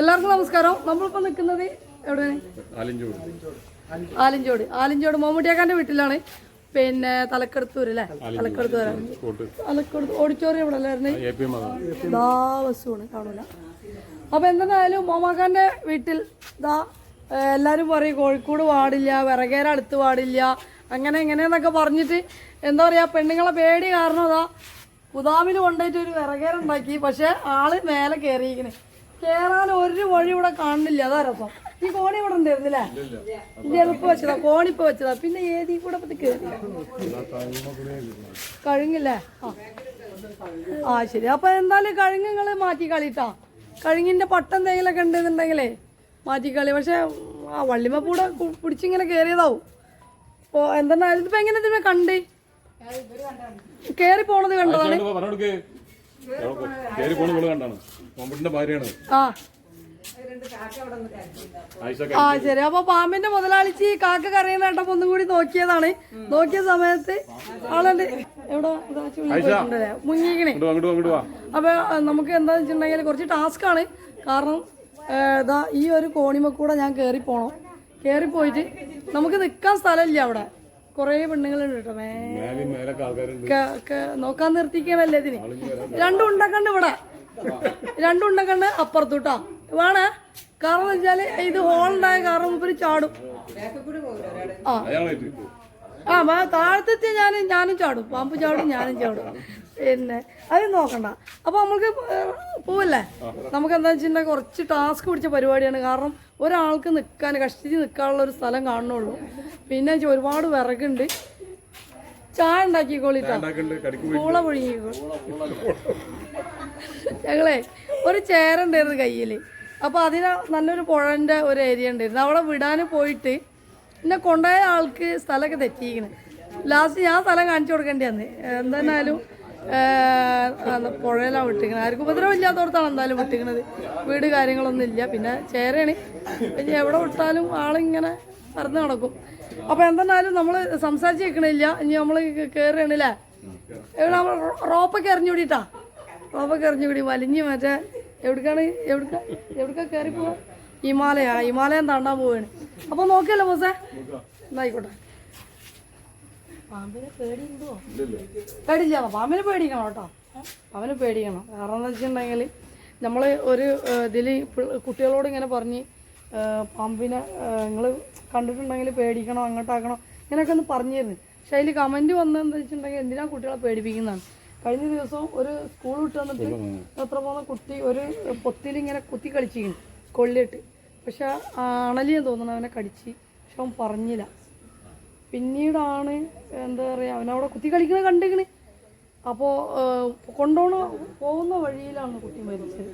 എല്ലാവർക്കും നമസ്കാരം. നമ്മളിപ്പോൾ നിൽക്കുന്നത് എവിടെയാണ് ആലിഞ്ചോട്. ആലിഞ്ചോട്. മമ്മൂട്ടിയാക്കാന്റെ വീട്ടിലാണ്. പിന്നെ തലക്കെടുത്തൂർ അല്ലേ? തലക്കെടുത്തൂർ തലക്കെടുത്ത് ഓഡിറ്റോറിയം ഇവിടെ അല്ലായിരുന്നു ദാ ബസ്സുമാണ്. കാണൂല. അപ്പൊ എന്തായാലും മോമാക്കാന്റെ വീട്ടിൽ ദാ എല്ലാരും പറയും കോഴിക്കോട് പാടില്ല വിറകേര അടുത്ത് പാടില്ല അങ്ങനെ എങ്ങനെയെന്നൊക്കെ പറഞ്ഞിട്ട് എന്താ പറയാ പെണ്ണുങ്ങളെ പേടി കാരണം അതാ കുതാമിൽ കൊണ്ടുപോയിട്ട് ഒരു വിറകേര ഉണ്ടാക്കി. പക്ഷെ ആൾ മേലെ കയറിയിരിക്കണേ കേറാൻ ഒരു വഴി ഇവിടെ കാണുന്നില്ല. അതാ രസം. ഈ കോണി ഇവിടെ ഉണ്ടായിരുന്നില്ലേ ഇത് എളുപ്പം വെച്ചതാ. കോണിപ്പോ വെച്ചതാ. പിന്നെ ഏതി കൂടെ കയറി കഴുങ്ങില്ലേ? ആ. ശരി. അപ്പൊ എന്തായാലും കഴുങ്ങ് നിങ്ങൾ മാറ്റി കളിട്ടാ. കഴുങ്ങിന്റെ പട്ടം തേങ്ങലൊക്കെ ഉണ്ടെന്നുണ്ടെങ്കിലേ മാറ്റി കളി. പക്ഷെ ആ വള്ളിമ കൂടെ കു- പിടിച്ചിങ്ങനെ കയറിയതാവും അപ്പൊ എന്തെന്നാ ഇതിപ്പോ എങ്ങനെ കണ്ടേ? കണ്ട് കേറി പോണത് കണ്ടതാണ്. കേറി പോണ മോൾ കണ്ടാണ്. മമ്മൂട്ടിന്റെ ഭാര്യയാണ്. ആ. ശരി. അപ്പൊ പാമ്പിന്റെ മുതലാളിച്ച് കാക്ക കറിയുന്ന കേട്ടപ്പോ ഒന്നും കൂടി നോക്കിയതാണ്. നോക്കിയ സമയത്ത് ആളുണ്ട്. എവിടെ? മുങ്ങിക്കണേ അപ്പൊ നമുക്ക് എന്താന്ന് വെച്ചിട്ടുണ്ടെങ്കിൽ കുറച്ച് ടാസ്ക് ആണ്. കാരണം ഇതാ ഈ ഒരു കോണിമക്കൂടെ ഞാൻ കയറി പോണം കയറി പോയിട്ട് നമുക്ക് നിൽക്കാൻ സ്ഥലമില്ല അവിടെ. കുറേ പെണ്ണുങ്ങളുണ്ട് കേട്ടോ. മേലെ നോക്കാൻ നിർത്തിക്കണല്ലേ ഇതിന്? രണ്ടും ഉണ്ടാക്കണ്ട് ഇവിടെ. രണ്ടും ഉണ്ടക്കണ്ട് അപ്പുറത്തൂട്ടാ. വേണേ? കാരണം എന്ന് വെച്ചാൽ ഇത് ഹോളുണ്ടായ കാരണം ഇപ്പൊ ചാടും. ആ. ആ വാ, താഴത്തെത്തിയ ഞാൻ ഞാനും ചാടും. പാമ്പ് ചാടും ഞാനും ചാടും. പിന്നെ അത് നോക്കണ്ട. അപ്പൊ നമ്മൾക്ക് പോവല്ലേ? നമുക്ക് എന്താ വെച്ചിട്ടുണ്ടെങ്കിൽ കുറച്ച് ടാസ്ക് പിടിച്ച പരിപാടിയാണ്. കാരണം ഒരാൾക്ക് നിൽക്കാൻ കഷ്ടിച്ച് നിൽക്കാനുള്ള ഒരു സ്ഥലം കാണുന്നുള്ളൂ. പിന്നെ ഒരുപാട് വിറകുണ്ട്. ചായ ഉണ്ടാക്കിക്കോളിട്ടാ. പൂള ഞങ്ങളെ ഒരു ചേരുണ്ടായിരുന്നു കയ്യിൽ അപ്പോൾ അതിന് നല്ലൊരു പുഴന്റെ ഒരു ഏരിയ ഉണ്ടായിരുന്നു. അവിടെ വിടാൻ പോയിട്ട് എന്നെ കൊണ്ടുപോയ ആൾക്ക് സ്ഥലമൊക്കെ തെറ്റിയിരിക്കണേ. ലാസ്റ്റ് ഞാൻ സ്ഥലം കാണിച്ചു കൊടുക്കേണ്ടി വന്ന്. എന്തായാലും പുഴയിലാണ് വിട്ടിരിക്കണത്. ആർക്കും ഉപദ്രവം ഇല്ലാത്തവർത്താണ് എന്തായാലും വിട്ടിരിക്കണത്. വീട് കാര്യങ്ങളൊന്നും ഇല്ല. പിന്നെ ചേരയാണ്. പിന്നെ എവിടെ വിട്ടാലും ആളിങ്ങനെ പറന്ന് നടക്കും. അപ്പോൾ എന്തെന്നാലും നമ്മൾ സംസാരിച്ച് നിൽക്കണില്ല ഇനി നമ്മൾ കയറുകയാണല്ലേ നമ്മൾ റോപ്പൊക്കെ എറിഞ്ഞു വിടിട്ടാ റോപ്പൊക്കെ എറിഞ്ഞു വിടി വലിഞ്ഞ് മറ്റേ എവിടേക്കാണ്? എവിടക്ക? എവിടക്ക കയറി പോവാ ഹിമാലയ. ഹിമാലയം താണ്ടാൻ പോവാണ്. അപ്പൊ നോക്കിയല്ലോ ബോസേ എന്നായിക്കോട്ടെ പാമ്പിനെ പേടിയുണ്ടോ? പേടില്ല പാമ്പിനെ പേടിക്കണം കേട്ടോ. പാമ്പിനെ പേടിക്കണം കാരണം എന്താ വെച്ചിട്ടുണ്ടെങ്കിൽ നമ്മൾ ഒരു ഇതിൽ കുട്ടികളോട് ഇങ്ങനെ പറഞ്ഞ് പാമ്പിനെ നിങ്ങൾ കണ്ടിട്ടുണ്ടെങ്കിൽ പേടിക്കണം അങ്ങോട്ടാക്കണം ഇങ്ങനെയൊക്കെ ഒന്ന് പറഞ്ഞിരുന്നു. പക്ഷെ അതിൽ കമന്റ് വന്നതെന്ന് വെച്ചിട്ടുണ്ടെങ്കിൽ എന്തിനാ കുട്ടികളെ പേടിപ്പിക്കുന്നതാണ്? കഴിഞ്ഞ ദിവസം ഒരു സ്കൂൾ വിട്ട് വന്നിട്ട് എത്ര പോകുന്ന കുട്ടി ഒരു പൊത്തിൽ ഇങ്ങനെ കുത്തി കളിച്ചിരിക്കുന്നു. കൊള്ളിയിട്ട്. പക്ഷെ അണലിയെന്ന് തോന്നുന്നു അവനെ കടിച്ച്. പക്ഷെ അവൻ പറഞ്ഞില്ല. പിന്നീടാണ് എന്താ പറയുക അവനവിടെ കുത്തി കളിക്കുന്നത് കണ്ടിക്കണ് അപ്പോൾ കൊണ്ടോണ പോകുന്ന വഴിയിലാണ് കുട്ടി മരിച്ചത്.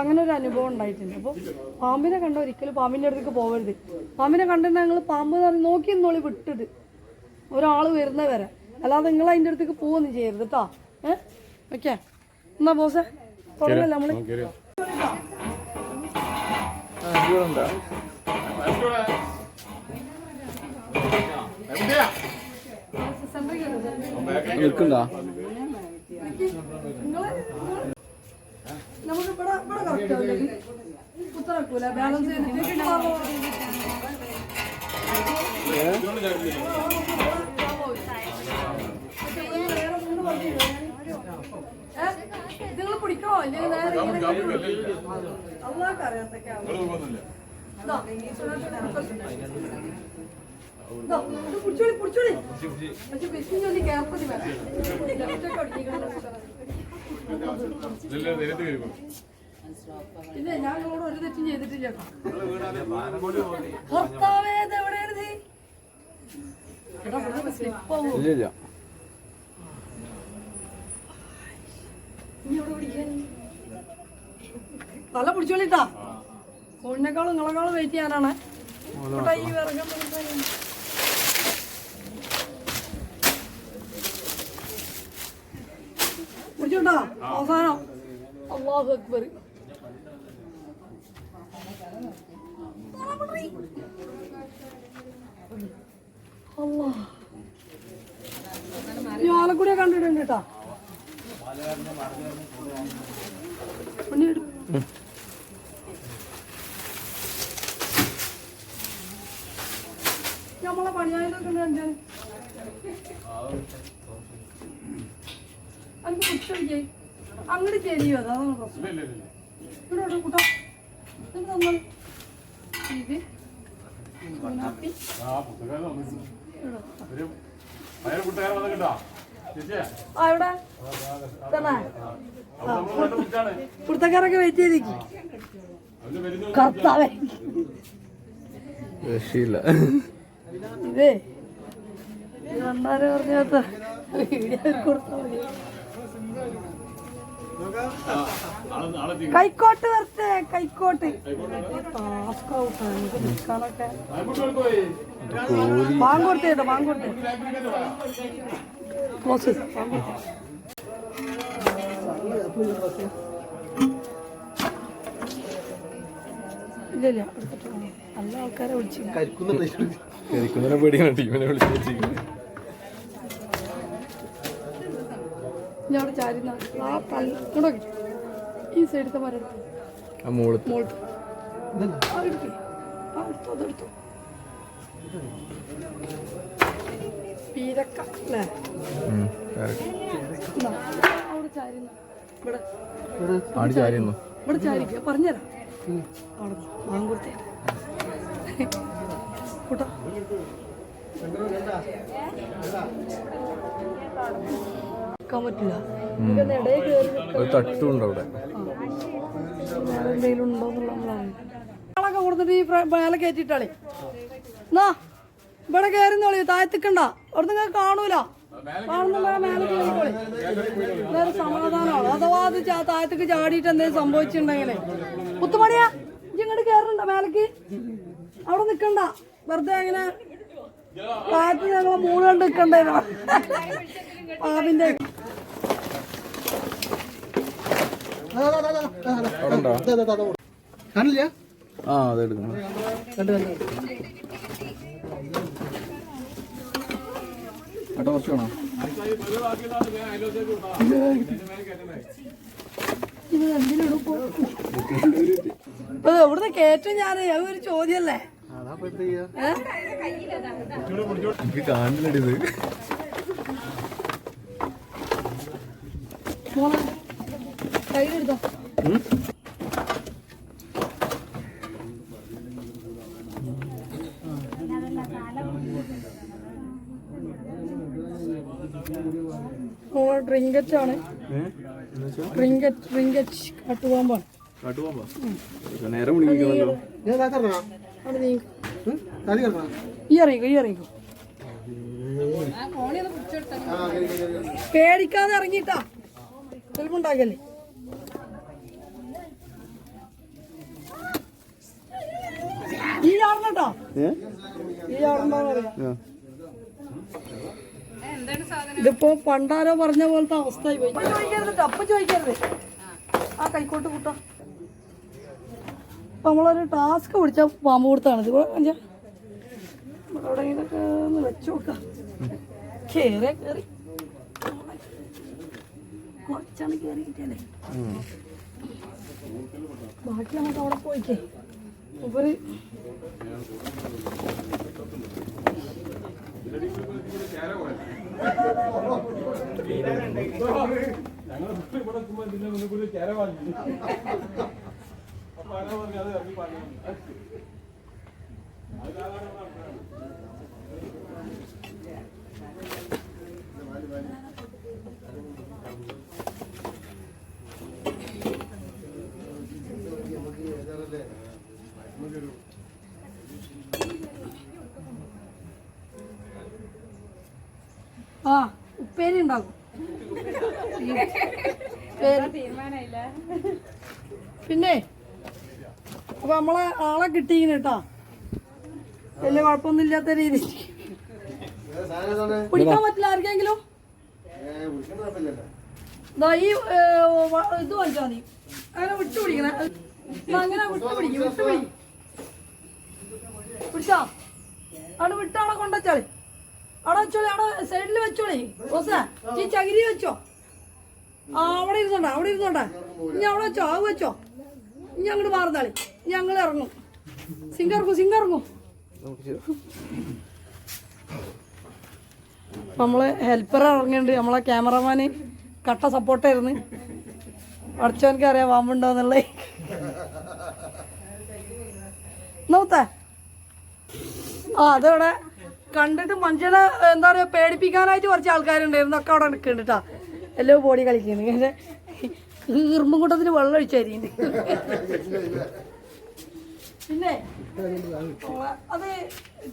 അങ്ങനെ ഒരു അനുഭവം ഉണ്ടായിട്ടുണ്ട്. അപ്പോൾ പാമ്പിനെ കണ്ട ഒരിക്കലും പാമ്പിന്റെ അടുത്തേക്ക് പോകരുത് പാമ്പിനെ കണ്ടിട്ട് ഞങ്ങൾ പാമ്പ് എന്ന് പറഞ്ഞ് നോക്കി നിന്നോളി വിട്ടത്. ഒരാൾ വരുന്ന വരെ. അല്ലാതെ നിങ്ങൾ അതിന്റെ അടുത്തേക്ക് പോവൊന്നും ചെയ്യരുത് കേട്ടോ ഏ? ഓക്കെ. എന്നാ ബോസേ തുടങ്ങല്ലേ നമ്മൾ കേറി നിൽക്കണ്ട നമുക്ക് ഇവിടെ ഇവിടെ കറക്റ്റ് ആവില്ലേ കുത്തറക്കൂല ബാലൻസ് ചെയ്തിട്ട് നിങ്ങൾ പിടിക്കണോ? അല്ലെങ്കിൽ അള്ളാഹ് അറിയാത്തൊക്കെയാണ് ഇല്ല ഞാൻ നിങ്ങളോട് ഒരു തെറ്റും ചെയ്തിട്ടില്ല. ഭർത്താവേത് ഭർത്താവേ ഇത് എവിടെയാണിത് എടാ, ഇവിടുന്ന് slip ആവോ? ഇല്ല ഇല്ല. ഇനി എവിടെ പിടിക്കാൻ? തല പിടിച്ചോളിട്ടാ. കോഴിനേക്കാളും നിങ്ങളെക്കാളും വെയിറ്റ് ചെയ്യാനാണ്. ഈ വിറകം പിടിച്ചോട്ടാ അവസാനം. അള്ളാഹു അക്ബർ. ആലക്കുടിയെ കണ്ടിട്ടുണ്ട് കേട്ടാ ഉണ്ണി എടു. നമ്മളെ പണിയായതൊക്കെ ഉണ്ട് കണ്ടാണ് കുട്ടിക്കേ അങ്ങോട്ട് ചെരിയോ അതാണ് പ്രശ്നം. ഇവിടെ കൂട്ടാ. ഇത് പുറത്തക്കാരൊക്കെ വെയിറ്റ് വരുന്ന കർത്താവേ. രക്ഷയില്ല. ഇതേ. ഇത് പറഞ്ഞാത്ത വീഡിയോ കൊടുത്താൽ മതി. കൈക്കോട്ട് വരട്ടെ കൈക്കോട്ട്. കൊടുത്തേട്ടോ ബാങ്ക് കൊടുത്തേ ക്ലോസ് ബാങ്ക് കൊടുത്തേ ഇല്ല ഇല്ല. എടുത്തിട്ട് പോണം. നല്ല ആൾക്കാരെ വിളിച്ചു കരിക്കുന്ന പേടിയാണ് ടീമിനെ വിളിച്ചു ഞാൻ അവിടെ ചാരി. ആ പള്ളി ഇങ്ങോട്ട് ഈ സൈഡത്തെ മരം മോളത്ത് അതെടുത്തു പീരക്ക അല്ലേ? അവിടെ ചാരി. ഇവിടെ. ഇവിടെ ചാരിക്കുക പറഞ്ഞുതരാം. അവിടെ മാങ്കുർത്തേ കൂട്ടാ. നിൽക്കാൻ പറ്റില്ല. ഒരു തട്ടുണ്ട് അവിടെ. വേറെ എന്തെങ്കിലും ഉണ്ടോ എന്നുള്ളതാണ് ആളൊക്കെ കൊടുത്തിട്ട് ഈ മേലെ കയറ്റിട്ടാളേ എന്നാ ഇവിടെ കയറുന്നോളി താഴത്തിക്കണ്ട. അവിടെ നിങ്ങൾ കാണൂല. കാണുന്ന മേലെ കയറിക്കോളി വേറെ സമാധാനമാണ്. അഥവാ അത് താഴത്തേക്ക് ചാടിയിട്ട് എന്തെങ്കിലും സംഭവിച്ചിട്ടുണ്ടെങ്കിലേ. പുത്തുമണിയാ ഇജ്ജ് ഇങ്ങോട്ട് കയറണ്ട മേലേക്ക്. അവിടെ നിക്കണ്ട. വെറുതെ അങ്ങനെ താഴത്ത് ഞങ്ങളെ മൂന്ന് കണ്ട് നിക്കണ്ടേ. പാവിന്റെ അവിടെ ഉണ്ടോ കാണില്ല? ആ അതെടുക്കണം കുറച്ച് വേണോ? ഇപ്പൊ എവിടുന്ന് കയറ്റം ഞാൻ അത് ഒരു ചോദ്യല്ലേ? എനിക്ക് മോളെ ഡ്രിങ്കറ്റ് ആണ് ഡ്രിങ്കറ്റ് ഡ്രിങ്കറ്റ് കാട്ടുപാമ്പാണ്. നേരെ വിളിക്കണല്ലോ ഞാൻ കാക്കറണ അവിടെ ഇതിപ്പോ പണ്ടാരോ പറഞ്ഞ പോലത്തെ അവസ്ഥ ചോദിക്കരുത് ട്ടോ, ചോദിക്കരുത്. ആ കൈക്കോട്ട് കൂട്ട. അപ്പൊ നമ്മളൊരു ടാസ്ക് പിടിച്ച പാമ്പ് കൊടുത്താണ്. ഇത് ഇവിടെ എവിടെയെങ്കിലൊക്കെ ഒന്ന് വെച്ചു നോക്കാം കേറി കേറി. കുറച്ചാണ് കേറി കിട്ടിയല്ലേ ബാക്കി നമുക്ക് അവിടെ പോയിക്കേ. ഉപരി. ഞങ്ങൾ ഇവിടെ ചുമ്മാ ഇതിന്റെ മുന്നിൽ കൂടി ചേര വാങ്ങി അപ്പൊ ആരാ പറഞ്ഞു അത് ഇറങ്ങി പറഞ്ഞു ആ ഉപ്പേരി ഉണ്ടാകും. പിന്നെ അപ്പൊ നമ്മളെ ആളെ കിട്ടിയിങ്ങനെ കേട്ടാ. വലിയ കുഴപ്പമൊന്നും ഇല്ലാത്ത രീതി പിടിക്കാൻ പറ്റില്ല ആർക്കെങ്കിലും? ഇത് വാങ്ങിച്ചാൽ മതി. അങ്ങനെ വിട്ടു പിടിക്കണേ അങ്ങനെ വിട്ടു പിടിക്കും വിട്ടു പിടിക്കും പിടിച്ചാ അവിടെ വിട്ട് അവിടെ കൊണ്ടുവച്ചാളി അവിടെ വെച്ചോളി അവിടെ സൈഡിൽ വെച്ചോളി. റോസേ ഈ ചകിരി വെച്ചോ. ആ അവിടെ ഇരുന്നോണ്ട അവിടെ ഇരുന്നോണ്ട. ഇനി അവിടെ വെച്ചോ ആവ് വെച്ചോ. ഇനി അങ്ങോട്ട് മാറുന്നാളി. ഇനി ഞങ്ങൾ ഇറങ്ങും. സിംഗർക്കും സിംഗർക്കും നമ്മൾ ഹെൽപ്പർ ഇറങ്ങിയിട്ടുണ്ട്. നമ്മളെ ക്യാമറമാന് കട്ട സപ്പോർട്ടായിരുന്നു അടച്ചവനക്ക് അറിയാം പാമ്പുണ്ടോന്നുള്ളത് നോത്ത ആ അതവിടെ കണ്ടിട്ട് മനുഷ്യനെ എന്താ പറയുക പേടിപ്പിക്കാനായിട്ട് കുറച്ച് ആൾക്കാരുണ്ടായിരുന്നു. ഒക്കെ അവിടെ നിൽക്കുന്നുണ്ട് കേട്ടോ എല്ലോ ബോഡി കളിക്കുന്നു. പക്ഷേ ഈർമ്പും കൂട്ടത്തിൽ വെള്ളം ഒഴിച്ചായിരിക്കും പിന്നെ അത്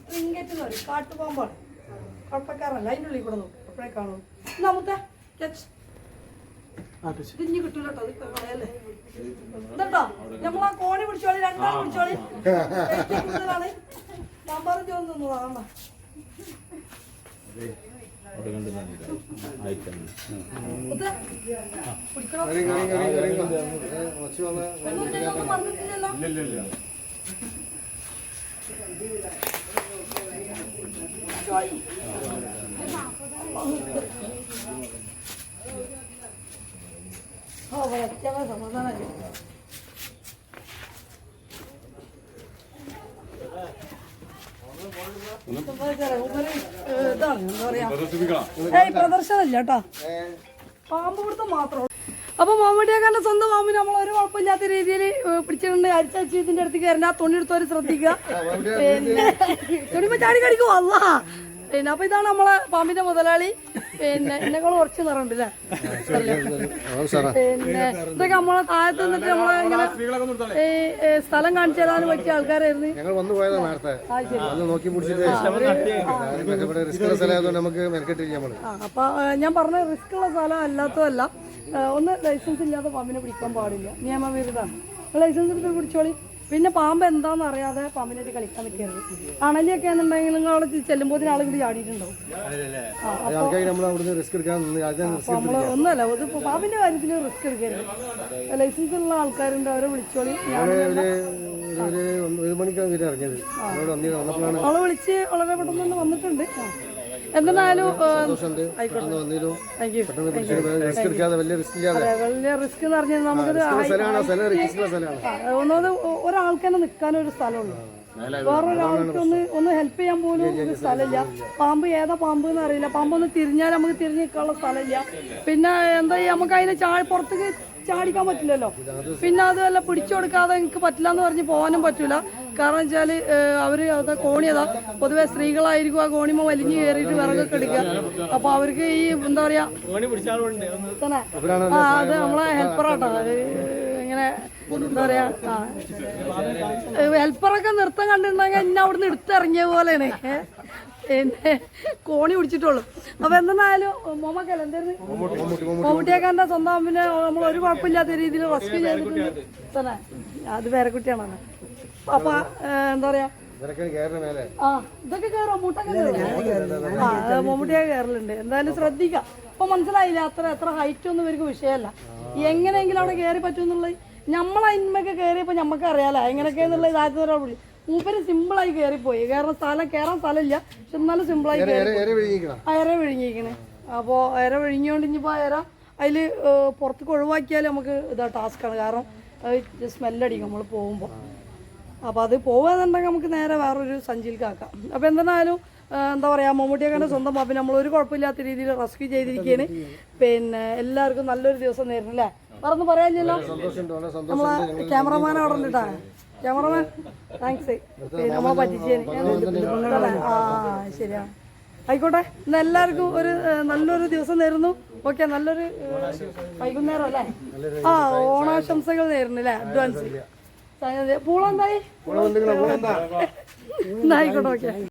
ട്രിങ്കറ്റ് എന്ന് പറയും. കാട്ടുപാമ്പാണ്. കുഴപ്പക്കാരല്ല അതിന്റെ ഉള്ളിൽ കൂടെ നോക്കും. അപ്പോഴേ കാണും. നമുക്ക് തിരിഞ്ഞു കിട്ടൂല കേട്ടോ അത് കളയല്ലേ? ഇതട്ടോ നമ്മളാ കോണി പിടിച്ചോളി രണ്ടാൾ പിടിച്ചോളി. സാമ്പാറും ചോറും തിന്നതാണ് പിടിക്കണോ കണ്ട് കറി ഏ, മച്ചി വന്ന് ഒന്നും പറഞ്ഞിട്ടില്ലല്ലോ ഓ വ്യക്തമായ സമാധാനമായി ഇതാണ് എന്താ പറയാ ഏയ് പ്രദർശനമില്ല കേട്ടോ. പാമ്പ് പിടുത്തം മാത്രമേ അപ്പൊ മമ്മൂട്ടിയാക്കാന്റെ സ്വന്തം മാമി നമ്മൾ ഒരു കുഴപ്പമില്ലാത്ത രീതിയിൽ പിടിച്ചിട്ടുണ്ട്. അരിച്ചരിച്ച് ഇതിന്റെ അടുത്ത് കയറണ്ട ആ തുണി എടുത്തവര് ശ്രദ്ധിക്കുക. പിന്നെ തുണിമ ചാടി കടിക്കും അല്ല പിന്നെ അപ്പൊ ഇതാണ് നമ്മളെ പാമ്പിന്റെ മുതലാളി. പിന്നെ എന്നെക്കാളും കുറച്ച് നിറമുണ്ട് അല്ലേ? പിന്നെ ഇതൊക്കെ നമ്മളെ താഴത്ത് നിന്നിട്ട് നമ്മളെ ഇങ്ങനെ ഈ സ്ഥലം കാണിച്ചു തരാൻ പറ്റിയ ആൾക്കാരായിരുന്നു. ഞങ്ങൾ വന്നു പോയതാ നേരത്തെ. വന്ന് നോക്കി പിടിച്ചിട്ട് റിസ്ക് ഉള്ള സ്ഥലമായതുകൊണ്ട് നമുക്ക് മെനക്കെട്ടില്ല നമ്മൾ. ആ അപ്പൊ ഞാൻ പറഞ്ഞ റിസ്ക് ഉള്ള സ്ഥലം അല്ലാത്തതല്ല. ഒന്ന് ലൈസൻസ് ഇല്ലാത്ത പാമ്പിനെ പിടിക്കാൻ പാടില്ല. നിയമവിരുദ്ധമാണ്. ലൈസൻസ് എടുത്ത് പിടിച്ചോളി. പിന്നെ പാമ്പ് എന്താണെന്ന് അറിയാതെ പാമ്പിനായിട്ട് കളിക്കാൻ നിൽക്കരുത് അണലിയൊക്കെ ആണെന്നുണ്ടെങ്കിൽ നിങ്ങൾ അവിടെ ചെല്ലുമ്പോൾ ആൾ കൂടി ചാടിയിട്ടുണ്ടാവും നമ്മൾ ഒന്നുമല്ല ഇത് പാമ്പിന്റെ കാര്യത്തിൽ റിസ്ക് എടുക്കരുത് ലൈസൻസ് ഉള്ള ആൾക്കാരുണ്ട് അവരെ വിളിച്ചോളി. അവളെ വിളിച്ച് വളരെ പെട്ടെന്ന് വന്നിട്ടുണ്ട്. എടുക്കാതെ വലിയ റിസ്ക് എന്ന് പറഞ്ഞാൽ നമുക്കൊരു ഒന്നത് ഒരാൾക്ക് തന്നെ നിൽക്കാനൊരു സ്ഥലമുള്ളൂ വേറൊരാൾക്ക് ഒന്ന് ഒന്ന് ഹെൽപ്പ് ചെയ്യാൻ പോലും ഒരു സ്ഥലമില്ല. പാമ്പ് ഏതാ പാമ്പ് എന്ന് അറിയില്ല. പാമ്പ് ഒന്ന് തിരിഞ്ഞാൽ നമുക്ക് തിരിഞ്ഞ് നിൽക്കാനുള്ള സ്ഥലമില്ല. പിന്നെ എന്താ നമുക്ക് അതിന് ചായ പുറത്തേക്ക് ചാടിക്കാൻ പറ്റില്ലല്ലോ. പിന്നെ അതുമല്ല പിടിച്ചു കൊടുക്കാതെ എനിക്ക് പറ്റില്ല എന്ന് പറഞ്ഞ് പോകാനും പറ്റൂല. കാരണം വെച്ചാൽ അവർ അത് കോണി അതാ. പൊതുവെ സ്ത്രീകളായിരിക്കും ആ കോണിമ വലിഞ്ഞു കയറിയിട്ട് വിറകൊക്കെ എടുക്കുക. അപ്പൊ അവർക്ക് ഈ എന്താ പറയാ ആ അത് നമ്മളെ ഹെൽപ്പറാട്ടോ അത് ഇങ്ങനെ എന്താ പറയാ ആ. ഹെൽപ്പറൊക്കെ നൃത്തം കണ്ടിട്ടുണ്ടെങ്കിൽ എന്നെ അവിടുന്ന് എടുത്തിറങ്ങിയ പോലെയാണ്. കോണി പിടിച്ചിട്ടുള്ളൂ അപ്പൊ എന്തെന്നായാലും മോമക്കല്ല എന്തായിരുന്നു മമ്മൂട്ടിയേക്കാന്റെ സ്വന്തം പിന്നെ നമ്മൾ ഒരു കുഴപ്പമില്ലാത്ത രീതിയിൽ റെസ്ക്യൂ ചെയ്തിട്ടുണ്ട്. തന്നെ. അത് വേറെ കുട്ടിയാണോ അപ്പൊ എന്താ പറയാ? ആ ഇതൊക്കെ കയറോ മൂട്ടൊക്കെ കയറും ആ മമ്മൂട്ടിയൊക്കെ കയറലുണ്ട് എന്തായാലും ശ്രദ്ധിക്കാം. അപ്പൊ മനസ്സിലായില്ല അത്ര എത്ര ഹൈറ്റ് ഒന്നും ഇവർക്ക് വിഷയമല്ല. എങ്ങനെയെങ്കിലും അവിടെ കയറി പറ്റുമെന്നുള്ളത്. നമ്മളെ അതിന്മൊക്കെ കയറിയപ്പോ നമുക്ക് അറിയാലോ എങ്ങനെയൊക്കെയാന്നുള്ളത് ഇതാദ്യത്തെ ഒരാൾ വിളി മൂപ്പര് സിമ്പിളായി കയറിപ്പോയി കാരണം സ്ഥലം കയറാൻ സ്ഥലമില്ല. പക്ഷെ എന്നാലും സിമ്പിളായി വിഴുങ്ങിക്കണം. അയര വിഴുങ്ങിയിരിക്കണേ അപ്പോൾ അയര വിഴുങ്ങിയോണ്ട് ഇനിയിപ്പോൾ അയര അതിൽ പുറത്തേക്ക് ഒഴിവാക്കിയാൽ നമുക്ക് ഇതാ ടാസ്ക്കാണ് കാരണം സ്മെല്ലടിക്കും നമ്മൾ പോകുമ്പോൾ അപ്പോൾ അത് പോവാന്നുണ്ടെങ്കിൽ നമുക്ക് നേരെ വേറൊരു സഞ്ചിയിലേക്ക് ആക്കാം. അപ്പോൾ എന്തായാലും എന്താ പറയുക മമ്മൂട്ടിയൊക്കെ സ്വന്തം പാപ്പി നമ്മൾ ഒരു കുഴപ്പമില്ലാത്ത രീതിയിൽ റെസ്ക്യൂ ചെയ്തിരിക്കുകയാണ് പിന്നെ എല്ലാവർക്കും നല്ലൊരു ദിവസം നേരിടും അല്ലേ? പറഞ്ഞു പറയാനില്ലല്ലോ? നമ്മളെ ക്യാമറമാൻ അവിടെ ഉണ്ട് ക്യാമറമാൻ താങ്ക്സ് പറ്റിച്ചേന് ആ ശരിയാ. ആയിക്കോട്ടെ ഇന്ന് എല്ലാവർക്കും ഒരു നല്ലൊരു ദിവസം നേരുന്നു. ഓക്കെ നല്ലൊരു വൈകുന്നേരം അല്ലേ? ആ ഓണാശംസകൾ നേരുന്നു അല്ലേ? അഡ്വാൻസ്. പൂളെന്തായി ആയിക്കോട്ടെ ഓക്കെ.